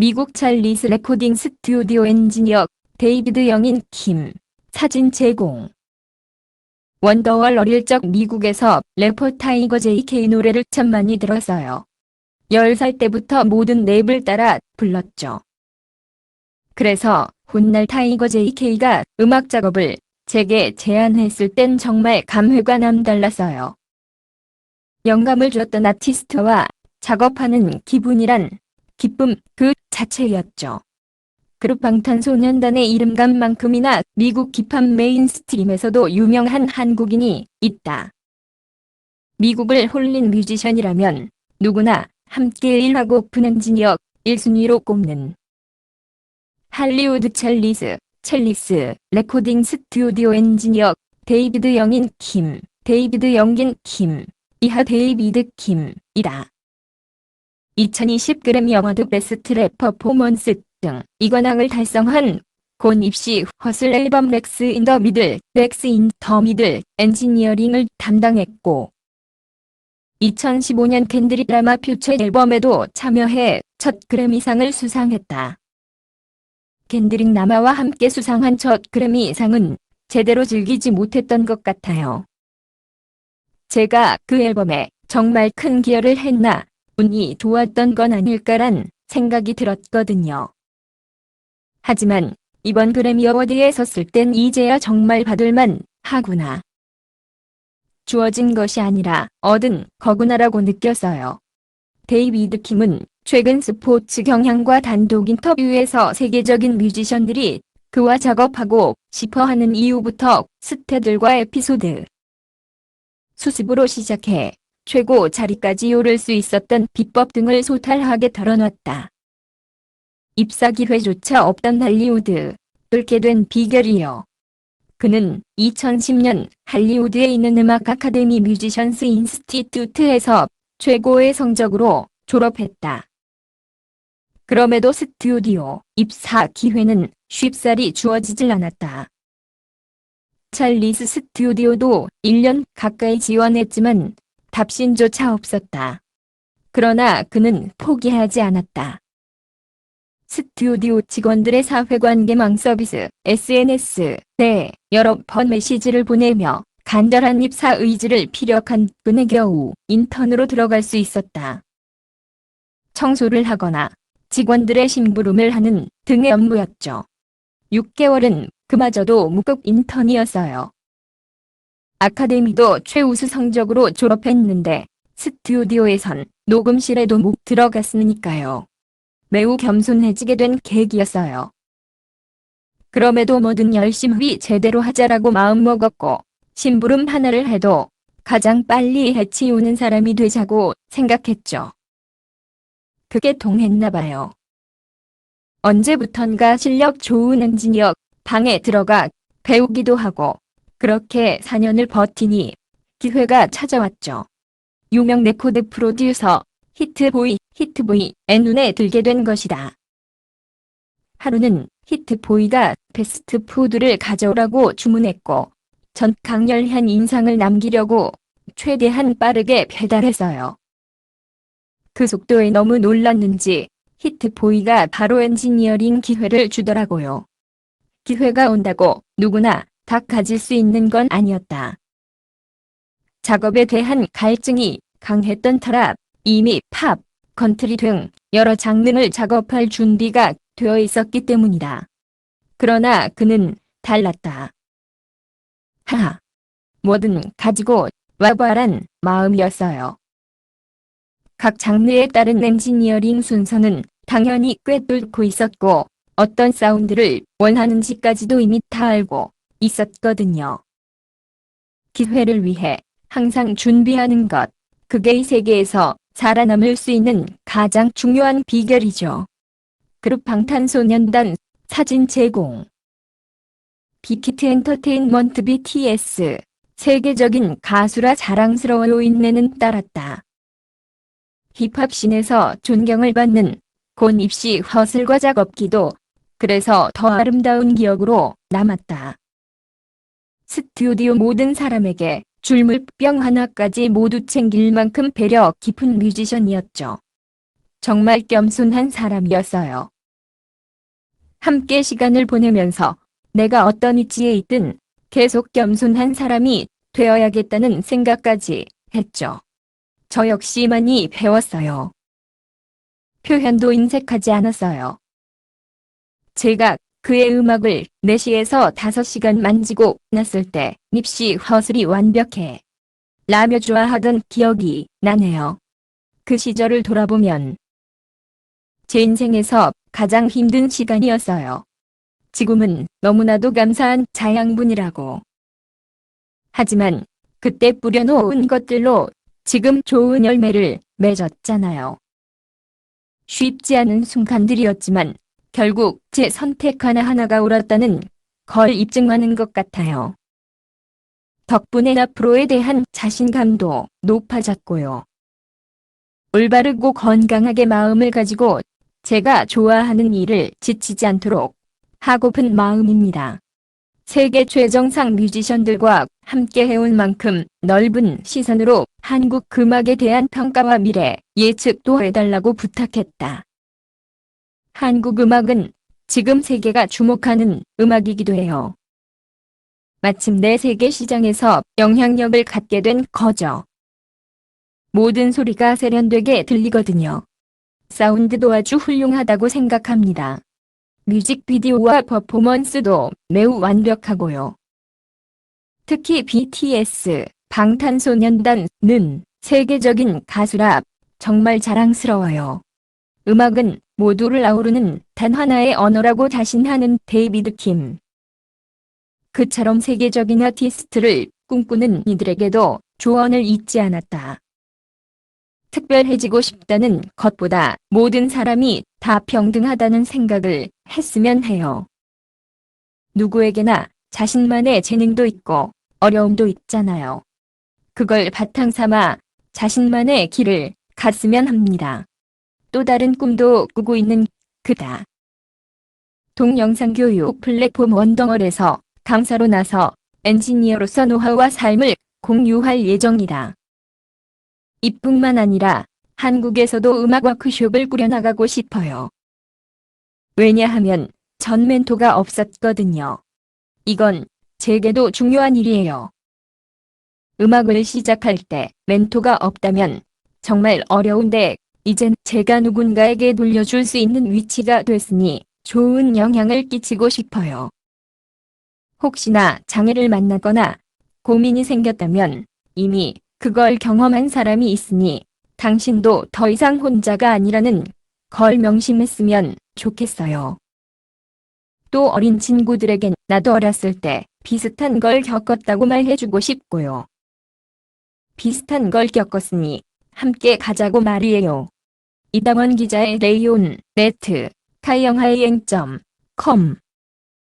미국 찰리스 레코딩 스튜디오 엔지니어 데이비드 영인 킴 사진 제공 원더월 어릴 적 미국에서 래퍼 타이거 JK 노래를 참 많이 들었어요. 10살 때부터 모든 랩을 따라 불렀죠. 그래서 훗날 타이거 JK가 음악 작업을 제게 제안했을 땐 정말 감회가 남달랐어요. 영감을 줬던 아티스트와 작업하는 기분이란 기쁨 그 자체였죠. 그룹 방탄소년단의 이름값만큼이나 미국 힙합 메인스트림에서도 유명한 한국인이 있다. 미국을 홀린 뮤지션이라면 누구나 함께 일하고픈 엔지니어 1순위로 꼽는 할리우드 첼리스, 첼리스, 레코딩 스튜디오 엔지니어 데이비드 영인 킴, 데이비드 영긴 킴, 이하 데이비드 킴이다. 2020 그래미 어워드 베스트 랩 퍼포먼스 등 이관왕을 달성한 곤 입시 허슬 앨범 렉스 인 더 미들, 렉스 인 더 미들 엔지니어링을 담당했고 2015년 캔드릭 라마 퓨처 앨범에도 참여해 첫 그래미상을 수상했다. 캔드릭 라마와 함께 수상한 첫 그래미상은 제대로 즐기지 못했던 것 같아요. 제가 그 앨범에 정말 큰 기여를 했나 운이 좋았던 건 아닐까란 생각이 들었거든요. 하지만 이번 그래미 어워드에 섰을 땐 이제야 정말 받을만 하구나. 주어진 것이 아니라 얻은 거구나라고 느꼈어요. 데이비드 킴은 최근 스포츠 경향과 단독 인터뷰에서 세계적인 뮤지션들이 그와 작업하고 싶어 하는 이유부터 스태들과 에피소드, 수습으로 시작해 최고 자리까지 오를 수 있었던 비법 등을 소탈하게 털어놨다. 입사 기회조차 없던 할리우드, 뚫게 된 비결이요. 그는 2010년 할리우드에 있는 음악 아카데미 뮤지션스 인스티튜트에서 최고의 성적으로 졸업했다. 그럼에도 스튜디오 입사 기회는 쉽사리 주어지질 않았다. 찰리스 스튜디오도 1년 가까이 지원했지만 답신조차 없었다. 그러나 그는 포기하지 않았다. 스튜디오 직원들의 사회관계망 서비스 SNS에 여러 번 메시지를 보내며 간절한 입사 의지를 피력한 그에 겨우 인턴으로 들어갈 수 있었다. 청소를 하거나 직원들의 심부름을 하는 등의 업무였죠. 6개월은 그마저도 무급 인턴이었어요. 아카데미도 최우수 성적으로 졸업했는데 스튜디오에선 녹음실에도 못 들어갔으니까요. 매우 겸손해지게 된 계기였어요. 그럼에도 뭐든 열심히 제대로 하자라고 마음먹었고 심부름 하나를 해도 가장 빨리 해치우는 사람이 되자고 생각했죠. 그게 통했나 봐요. 언제부턴가 실력 좋은 엔지니어 방에 들어가 배우기도 하고 그렇게 4년을 버티니 기회가 찾아왔죠. 유명 레코드 프로듀서 히트보이, 히트보이의 눈에 들게 된 것이다. 하루는 히트보이가 패스트푸드를 가져오라고 주문했고 전 강렬한 인상을 남기려고 최대한 빠르게 배달했어요. 그 속도에 너무 놀랐는지 히트보이가 바로 엔지니어링 기회를 주더라고요. 기회가 온다고 누구나 다 가질 수 있는 건 아니었다. 작업에 대한 갈증이 강했던 터라 이미 팝, 컨트리 등 여러 장르를 작업할 준비가 되어 있었기 때문이다. 그러나 그는 달랐다. 하하. 뭐든 가지고 와봐란 마음이었어요. 각 장르에 따른 엔지니어링 순서는 당연히 꽤 뚫고 있었고 어떤 사운드를 원하는지까지도 이미 다 알고 있었거든요. 기회를 위해 항상 준비하는 것, 그게 이 세계에서 살아남을 수 있는 가장 중요한 비결이죠. 그룹 방탄소년단 사진 제공 빅히트 엔터테인먼트 BTS 세계적인 가수라 자랑스러워 인내는 따랐다. 힙합 씬에서 존경을 받는 곤 입시 허슬과 작업기도 그래서 더 아름다운 기억으로 남았다. 스튜디오 모든 사람에게 줄물병 하나까지 모두 챙길 만큼 배려 깊은 뮤지션이었죠. 정말 겸손한 사람이었어요. 함께 시간을 보내면서 내가 어떤 위치에 있든 계속 겸손한 사람이 되어야겠다는 생각까지 했죠. 저 역시 많이 배웠어요. 표현도 인색하지 않았어요. 제가 그의 음악을 4시에서 5시간 만지고 났을 때 닙시 허슬이 완벽해. 라며 좋아하던 기억이 나네요. 그 시절을 돌아보면 제 인생에서 가장 힘든 시간이었어요. 지금은 너무나도 감사한 자양분이라고. 하지만 그때 뿌려놓은 것들로 지금 좋은 열매를 맺었잖아요. 쉽지 않은 순간들이었지만 결국 제 선택 하나하나가 옳았다는 걸 입증하는 것 같아요. 덕분에 앞으로에 대한 자신감도 높아졌고요. 올바르고 건강하게 마음을 가지고 제가 좋아하는 일을 지치지 않도록 하고픈 마음입니다. 세계 최정상 뮤지션들과 함께 해온 만큼 넓은 시선으로 한국 음악에 대한 평가와 미래 예측도 해달라고 부탁했다. 한국 음악은 지금 세계가 주목하는 음악이기도 해요. 마침내 세계 시장에서 영향력을 갖게 된 거죠. 모든 소리가 세련되게 들리거든요. 사운드도 아주 훌륭하다고 생각합니다. 뮤직비디오와 퍼포먼스도 매우 완벽하고요. 특히 BTS, 방탄소년단은 세계적인 가수라 정말 자랑스러워요. 음악은 모두를 아우르는 단 하나의 언어라고 자신하는 데이비드 킴. 그처럼 세계적인 아티스트를 꿈꾸는 이들에게도 조언을 잊지 않았다. 특별해지고 싶다는 것보다 모든 사람이 다 평등하다는 생각을 했으면 해요. 누구에게나 자신만의 재능도 있고 어려움도 있잖아요. 그걸 바탕 삼아 자신만의 길을 갔으면 합니다. 또 다른 꿈도 꾸고 있는 그다. 동영상 교육 플랫폼 원덩어에서 강사로 나서 엔지니어로서 노하우와 삶을 공유할 예정이다. 이뿐만 아니라 한국에서도 음악 워크숍을 꾸려나가고 싶어요. 왜냐하면 전 멘토가 없었거든요. 이건 제게도 중요한 일이에요. 음악을 시작할 때 멘토가 없다면 정말 어려운데 이젠 제가 누군가에게 돌려줄 수 있는 위치가 됐으니 좋은 영향을 끼치고 싶어요. 혹시나 장애를 만나거나 고민이 생겼다면 이미 그걸 경험한 사람이 있으니 당신도 더 이상 혼자가 아니라는 걸 명심했으면 좋겠어요. 또 어린 친구들에겐 나도 어렸을 때 비슷한 걸 겪었다고 말해주고 싶고요. 비슷한 걸 겪었으니 함께 가자고 말이에요. 이당원 기자의 레이온 네트 카이영하이행.com